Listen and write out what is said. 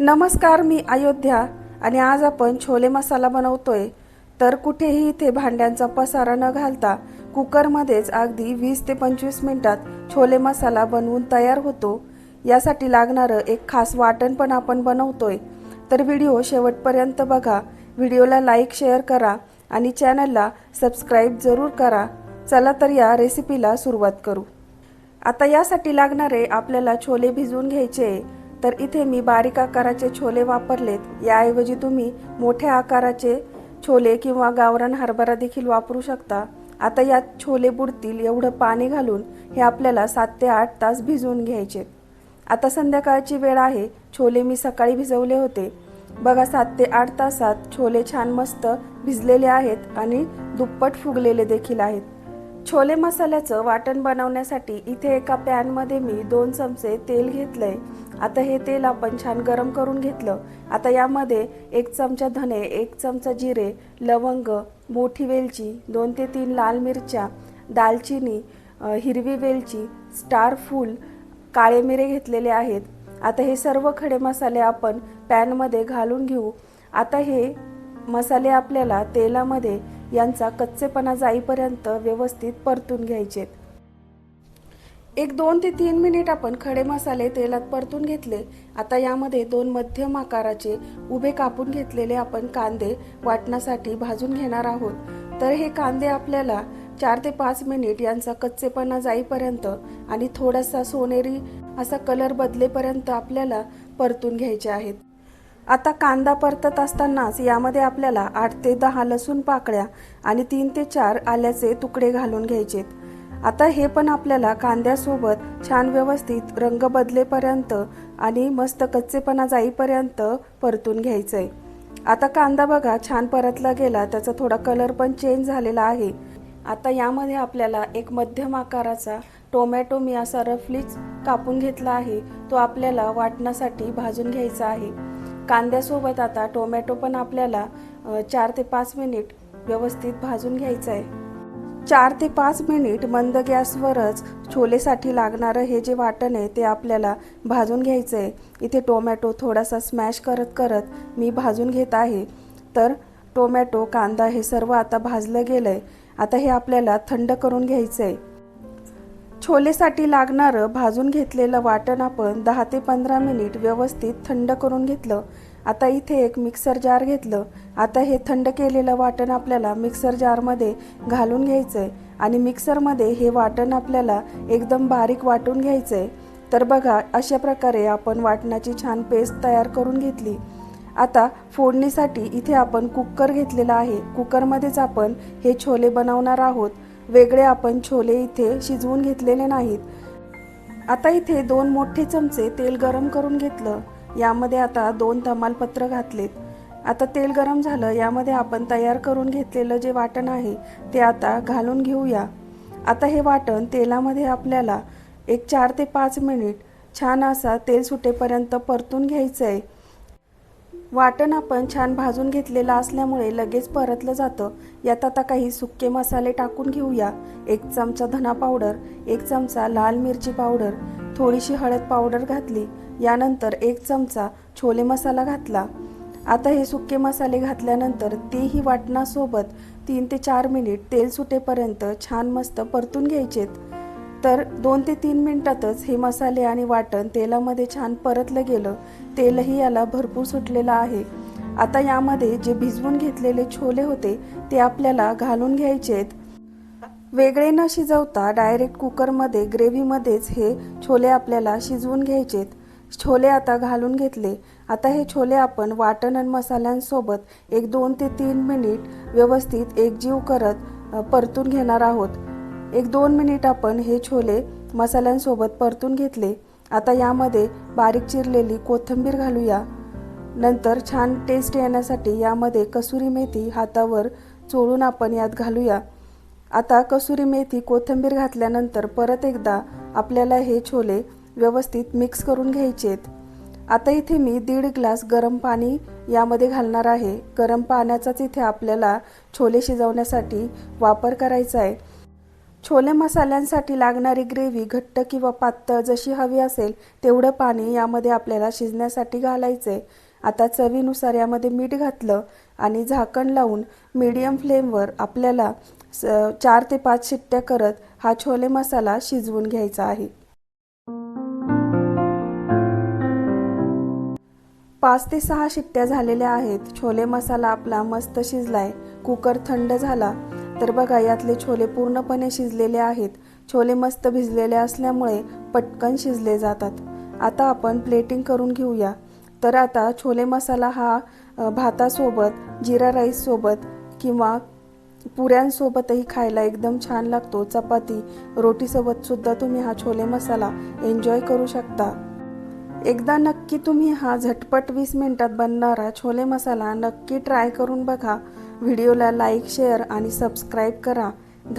नमस्कार मी अयोध्या. आणि आज आपण छोले मसाला बनवतोय. तर कुठेही इथे भांड्यांचा पसारा न घालता कुकरमध्येच अगदी वीस ते पंचवीस मिनिटात छोले मसाला बनवून तयार होतो. यासाठी लागणारं एक खास वाटण पण आपण बनवतोय. तर व्हिडिओ शेवटपर्यंत बघा. व्हिडिओला लाईक शेअर करा आणि चॅनलला सबस्क्राईब जरूर करा. चला तर या रेसिपीला सुरुवात करू. आता यासाठी लागणारे आपल्याला छोले भिजवून घ्यायचे तर इथे मी बारीक आकाराचे छोले वापरलेत. याऐवजी तुम्ही मोठ्या आकाराचे छोले किंवा गावरान हरभरा देखील वापरू शकता. आता यात छोले बुडतील एवढं पाणी घालून हे आपल्याला सात ते आठ तास भिजवून घ्यायचे. आता संध्याकाळची वेळ आहे. छोले मी सकाळी भिजवले होते. बघा सात ते आठ तासात छोले छान मस्त भिजलेले आहेत आणि दुप्पट फुगलेले देखील आहेत. छोले मसाल्याचं वाटण बनवण्यासाठी इथे एका पॅनमध्ये मी दोन चमचे तेल घेतलंय. आता हे तेल आपण छान गरम करून घेतलं. आता यामध्ये एक चमचा धने एक चमचा जिरे लवंग मोठी वेलची दोन ते तीन लाल मिरच्या दालचिनी हिरवी वेलची स्टार फूल काळे मिरे घेतलेले आहेत. आता हे सर्व खडे मसाले आपण पॅनमध्ये घालून घेऊ. आता हे मसाले आपल्याला तेलामध्ये यांचा कच्चेपणा जाईपर्यंत व्यवस्थित परतून घ्यायचे एक दोन ते तीन मिनिट आपण खडे मसाले तेलात परतून घेतले. आता यामध्ये दोन मध्यम आकाराचे उभे कापून घेतलेले आपण कांदे वाटण्यासाठी भाजून घेणार आहोत. तर हे कांदे आपल्याला चार ते पाच मिनिट यांचा कच्चेपणा जाईपर्यंत आणि थोडासा सोनेरी असा कलर बदलेपर्यंत आपल्याला परतून घ्यायचे आहेत. आता कांदा परतत असतानाच यामध्ये आपल्याला आठ ते दहा लसूण पाकळ्या आणि तीन ते चार आल्याचे तुकडे घालून घ्यायचेत. आता हे पण आपल्याला कांद्यासोबत छान व्यवस्थित रंग बदलेपर्यंत आणि मस्त कच्चेपणा जाईपर्यंत परतून घ्यायचंय. आता कांदा बघा छान परतला गेला त्याचा थोडा कलर पण चेंज झालेला आहे. आता यामध्ये आपल्याला एक मध्यम आकाराचा टोमॅटो मी असा रफलीच कापून घेतला आहे तो आपल्याला वाटण्यासाठी भाजून घ्यायचा आहे. कांद्यासोबत आता टोमॅटो पण आपल्याला चार ते पाच मिनिट व्यवस्थित भाजून घ्यायचं आहे चार ते पाच मिनिट मंद गॅसवरच छोलेसाठी लागणारं हे जे वाटण आहे ते आपल्याला भाजून घ्यायचं आहे इथे टोमॅटो थोडासा स्मॅश करत करत मी भाजून घेत आहे. तर टोमॅटो कांदा हे सर्व आता भाजलं गेलं आहे आता हे आपल्याला थंड करून घ्यायचं आहे छोलेसाठी लागणारं भाजून घेतलेलं वाटण आपण दहा ते पंधरा मिनिट व्यवस्थित थंड करून घेतलं. आता इथे एक मिक्सर जार घेतलं. आता हे थंड केलेलं वाटण आपल्याला मिक्सर जारमध्ये घालून घ्यायचं आहे आणि मिक्सरमध्ये हे वाटण आपल्याला एकदम बारीक वाटून घ्यायचं आहे तर बघा अशा प्रकारे आपण वाटणाची छान पेस्ट तयार करून घेतली. आता फोडणीसाठी इथे आपण कुकर घेतलेला आहे. कुकरमध्येच आपण हे छोले बनवणार आहोत. वेगळे आपण छोले इथे शिजवून घेतलेले नाहीत. आता इथे दोन मोठे चमचे तेल गरम करून घेतलं. यामध्ये आता दोन तमालपत्र घातलेत. आता तेल गरम झालं यामध्ये आपण तयार करून घेतलेलं जे वाटण आहे ते आता घालून घेऊया. आता हे वाटण तेलामध्ये आपल्याला एक चार ते पाच मिनिट छान असा तेल सुटेपर्यंत परतून घ्यायचं आहे वाटण आपण छान भाजून घेतलेलं असल्यामुळे लगेच परतलं जातं. यात आता काही सुके मसाले टाकून घेऊया. एक चमचा धना पावडर एक चमचा लाल मिरची पावडर थोडीशी हळद पावडर घातली यानंतर एक चमचा छोले मसाला घातला. आता हे सुके मसाले घातल्यानंतर तेही वाटणासोबत तीन ते चार मिनिट तेल सुटेपर्यंत छान मस्त परतून घ्यायचेत. तर दोन ते तीन मिनिटातच हे मसाले आणि वाटण तेलामध्ये छान परतलं गेलं. तेलही याला भरपूर सुटलेलं आहे. आता यामध्ये जे भिजवून घेतलेले छोले होते ते आपल्याला घालून घ्यायचेत वेगळे न शिजवता डायरेक्ट कुकरमध्ये ग्रेव्हीमध्येच हे छोले आपल्याला शिजवून घ्यायचेत छोले आता घालून घेतले. आता हे छोले आपण वाटण आणि मसाल्यांसोबत एक दोन ते तीन मिनिट व्यवस्थित एकजीव करत परतून घेणार आहोत. एक दोन मिनिट आपण हे छोले मसाल्यांसोबत परतून घेतले. आता यामध्ये बारीक चिरलेली कोथिंबीर घालूया. नंतर छान टेस्ट येण्यासाठी यामध्ये कसुरी मेथी हातावर चोळून आपण यात घालूया. आता कसुरी मेथी कोथिंबीर घातल्यानंतर परत एकदा आपल्याला हे छोले व्यवस्थित मिक्स करून घ्यायचेत. आता इथे मी दीड ग्लास गरम पाणी यामध्ये घालणार आहे. गरम पाण्याचाच इथे आपल्याला छोले शिजवण्यासाठी वापर करायचा आहे. छोले मसाल्यांसाठी लागणारी ग्रेव्ही घट्ट किंवा पातळ जशी हवी असेल तेवढं पाणी यामध्ये आपल्याला शिजण्यासाठी घालायचे. आता चवीनुसार यामध्ये मीठ घातलं आणि झाकण लावून मीडियम फ्लेमवर आपल्याला स चार ते पाच शिट्ट्या करत हा छोले मसाला शिजवून घ्यायचा आहे. पाच ते सहा शिट्ट्या झालेल्या आहेत. छोले मसाला आपला मस्त शिजलाय. कुकर थंड झाला. तर बघा यातले छोले पूर्णपणे शिजलेले आहेत. छोले मस्त भिजलेले असल्यामुळे पटकन शिजले जातात. आता आपण प्लेटिंग करून घेऊया. तर आता छोले मसाला हा भातासोबत जिरा राईससोबत किंवा पुऱ्यांसोबतही खायला एकदम छान लागतो. चपाती रोटीसोबतसुद्धा तुम्ही हा छोले मसाला एन्जॉय करू शकता. एकदा नक्की तुम्ही हा झटपट वीस मिनिटात बनणारा छोले मसाला नक्की ट्राय करून बघा. व्हिडिओला लाईक शेअर आणि सबस्क्राईब करा.